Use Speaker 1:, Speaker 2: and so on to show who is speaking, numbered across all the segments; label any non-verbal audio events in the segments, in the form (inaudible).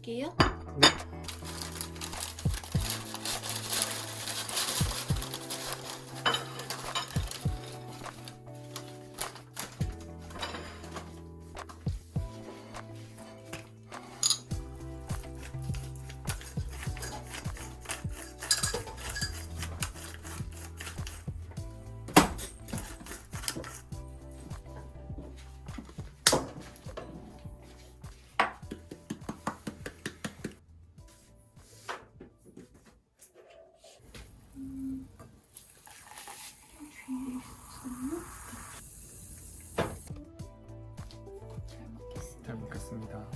Speaker 1: 볼게요.
Speaker 2: 네.
Speaker 1: 잘 먹겠습니다.
Speaker 2: 잘 먹겠습니다.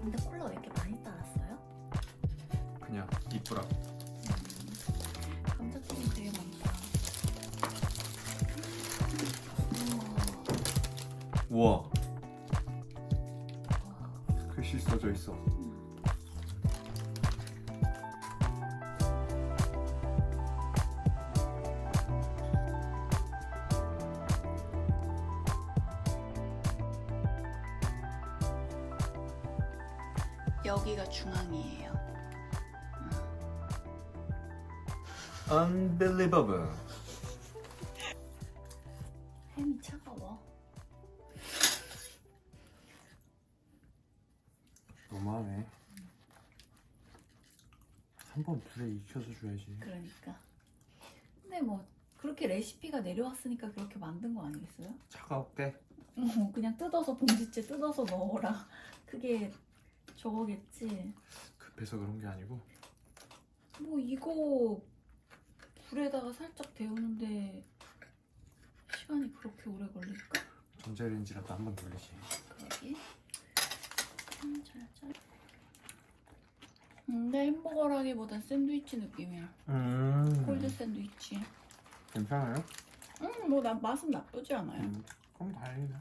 Speaker 1: 근데 콜라 왜 이렇게 많이 따랐어요?
Speaker 2: 그냥 이쁘라.
Speaker 1: 감자튀김 되게 많다. 우와.
Speaker 2: 글씨 써져 있어.
Speaker 1: 여기가 중앙이에요.
Speaker 2: Unbelievable.
Speaker 1: 햄이 차
Speaker 2: 너무하네. 한 번 불에 익혀서 줘야지.
Speaker 1: 그러니까. 근데 뭐 그렇게 레시피가 내려왔으니까 그렇게 만든 거 아니겠어요?
Speaker 2: 차가울게.
Speaker 1: 어, 그냥 뜯어서 봉지째 뜯어서 넣어라. 그게 저거겠지.
Speaker 2: 급해서 그런 게 아니고
Speaker 1: 뭐 이거 불에다가 살짝 데우는데 시간이 그렇게 오래 걸릴까?
Speaker 2: 전자레인지라도 한 번 돌리지.
Speaker 1: 근데 햄버거라기보단 샌드위치 느낌이야.
Speaker 2: 음.
Speaker 1: 콜드 샌드위치.
Speaker 2: 괜찮아요?
Speaker 1: 음, 뭐 나 맛은 나쁘지 않아요.
Speaker 2: 음. 그럼 다행이네.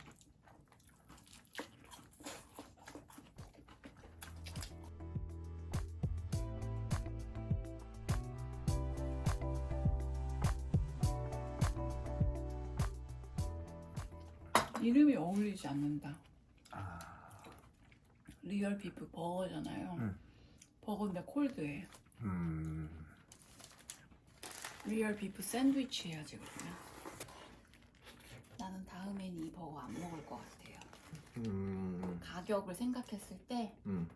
Speaker 1: 이름이 어울리지 않는다.
Speaker 2: 아.
Speaker 1: 리얼 비프 버거잖아요.
Speaker 2: 응.
Speaker 1: 버거인데 콜드해.
Speaker 2: 음.
Speaker 1: 리얼 비프 샌드위치 해야지 그러면. 나는 다음엔 이 버거 안 먹을 것 같아요.
Speaker 2: 음.
Speaker 1: 가격을 생각했을 때,
Speaker 2: 음.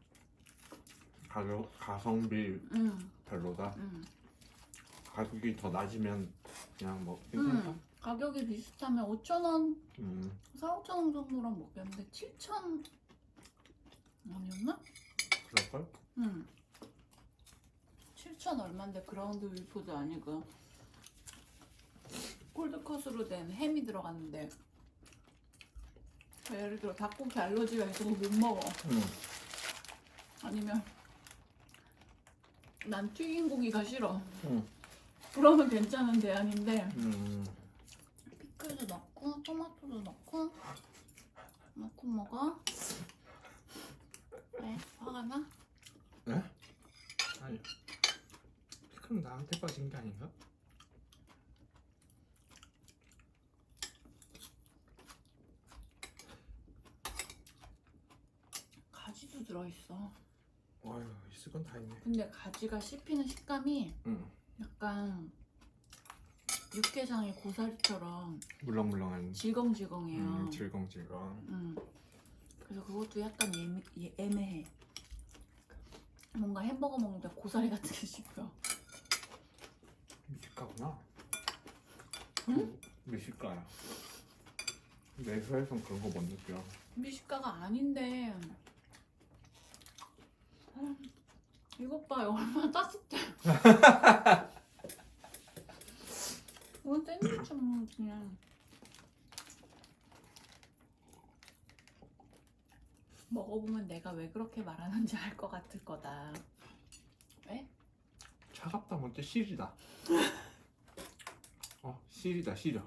Speaker 2: 가격 가성비
Speaker 1: 음,
Speaker 2: 별로다.
Speaker 1: 음,
Speaker 2: 가격이 더 낮으면 그냥 뭐 괜찮다.
Speaker 1: 음, 가격이 비슷하면 5천 원,
Speaker 2: 음.
Speaker 1: 4, 5천 원 정도랑 먹겠는데 7천 원이었나?
Speaker 2: 그럴걸?
Speaker 1: 응. 7천 얼마인데 그라운드 위포도 아니고 콜드컷으로 된 햄이 들어갔는데 예를 들어 닭고기 알러지가 있어서 못 먹어
Speaker 2: 음.
Speaker 1: 아니면 난 튀긴 고기가 싫어
Speaker 2: 음.
Speaker 1: 그러면 괜찮은 대안인데
Speaker 2: 음.
Speaker 1: 피클도 넣고 토마토도 넣고 넣고 먹어 왜? 화가 나?
Speaker 2: 네? 아니. 피클은 나한테 빠진 게 아닌가?
Speaker 1: 가지도 들어있어
Speaker 2: 어휴, 있을 건 다 있네.
Speaker 1: 근데 가지가 씹히는 식감이
Speaker 2: 음.
Speaker 1: 약간 육개장의 고사리처럼
Speaker 2: 물렁물렁한.
Speaker 1: 질겅질겅해요.
Speaker 2: 음, 질겅질겅.
Speaker 1: 음. 그래서 그것도 약간 예미, 예, 애매해. 뭔가 햄버거 먹는데 고사리 같은 게 씹혀.
Speaker 2: 미식가구나.
Speaker 1: 응?
Speaker 2: 미식가야. 내 회에선 그런 거 못 느껴.
Speaker 1: 미식가가 아닌데. 음, 이것 봐, 얼마나 따뜻해. (laughs) 이건 샌드위치 먹는 그냥. 먹어보면 내가 왜 그렇게 말하는지 알 것 같을 거다. 왜?
Speaker 2: 차갑다 못해 실이다. 어, 실이다, 실이야.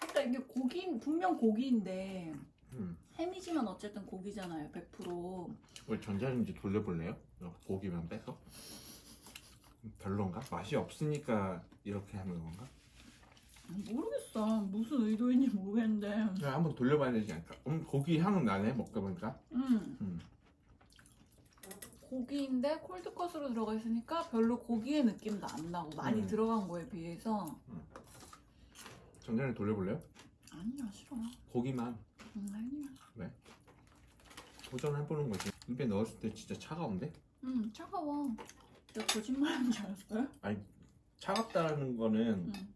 Speaker 1: 그러니까 이게 고기 분명 고기인데
Speaker 2: 음.
Speaker 1: 햄이지만 어쨌든 고기잖아요 100%
Speaker 2: 우리 전자레인지 돌려볼래요? 이거 고기만 빼서? 별론가? 맛이 없으니까 이렇게 하는 건가?
Speaker 1: 모르겠어. 무슨 의도인지 모르겠는데.
Speaker 2: 그냥 한번 돌려봐야 되지 않을까? 음, 고기 향은 나네 먹다 보니까.
Speaker 1: 음.
Speaker 2: 음.
Speaker 1: 고기인데 콜드컷으로 들어가 있으니까 별로 고기의 느낌도 안 나고 많이
Speaker 2: 음.
Speaker 1: 들어간 거에 비해서
Speaker 2: 전자레인지 돌려볼래요?
Speaker 1: 아니야 싫어.
Speaker 2: 고기만
Speaker 1: 음, 아니야.
Speaker 2: 도전해보는 거지. 입에 넣었을 때 진짜 차가운데?
Speaker 1: 음 차가워. 내가 거짓말하는 줄 알았어요?
Speaker 2: 차갑다는 거는
Speaker 1: 음.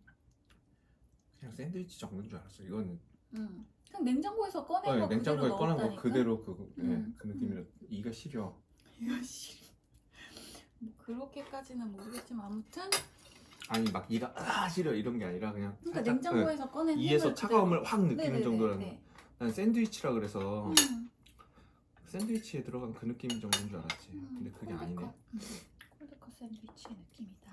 Speaker 2: 그냥 샌드위치 정도인 줄 알았어. 이거는
Speaker 1: 음. 그냥 냉장고에서 꺼낸
Speaker 2: 어,
Speaker 1: 거
Speaker 2: 냉장고에
Speaker 1: 그대로
Speaker 2: 꺼낸 거
Speaker 1: 넣었다니까?
Speaker 2: 그대로 그, 예,
Speaker 1: 음.
Speaker 2: 그 느낌이라 이가 시려.
Speaker 1: 이거 싫어. (laughs) 뭐 그렇게까지는 모르겠지만 아무튼
Speaker 2: 아니 막 이가 아 시려 이런 게 아니라 그냥
Speaker 1: 그러니까
Speaker 2: 살짝,
Speaker 1: 냉장고에서 꺼낸
Speaker 2: 예, 이에서 차가움을 확 느끼는 정도라는
Speaker 1: 네.
Speaker 2: 난 샌드위치라 그래서
Speaker 1: 음.
Speaker 2: 샌드위치에 들어간 그 느낌 정도인 줄 알았지.
Speaker 1: 음,
Speaker 2: 근데 그게 아니네.
Speaker 1: 음, 콜드컷 샌드위치의 느낌이다.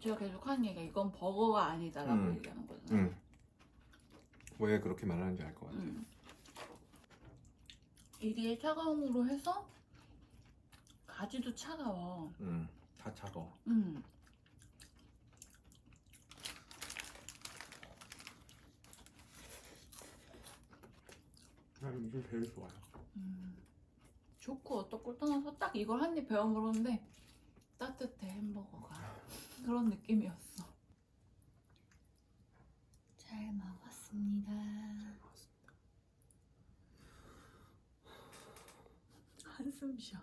Speaker 1: 제가 계속 하는 얘기가 이건 버거가 아니다라고
Speaker 2: 음.
Speaker 1: 얘기하는 거잖아요.
Speaker 2: 응. 왜 그렇게 말하는지 알 것 같아.
Speaker 1: 음. 이리의 차가움으로 해서 가지도 차가워.
Speaker 2: 응. 다 차가워.
Speaker 1: 음.
Speaker 2: 난 이게 제일 좋아요.
Speaker 1: 음. 좋고 어떻고 떠나서 딱 이걸 한 입 베어 물었는데 따뜻해 햄버거가 그런 느낌이었어. 잘 먹었습니다. 한숨 쉬어.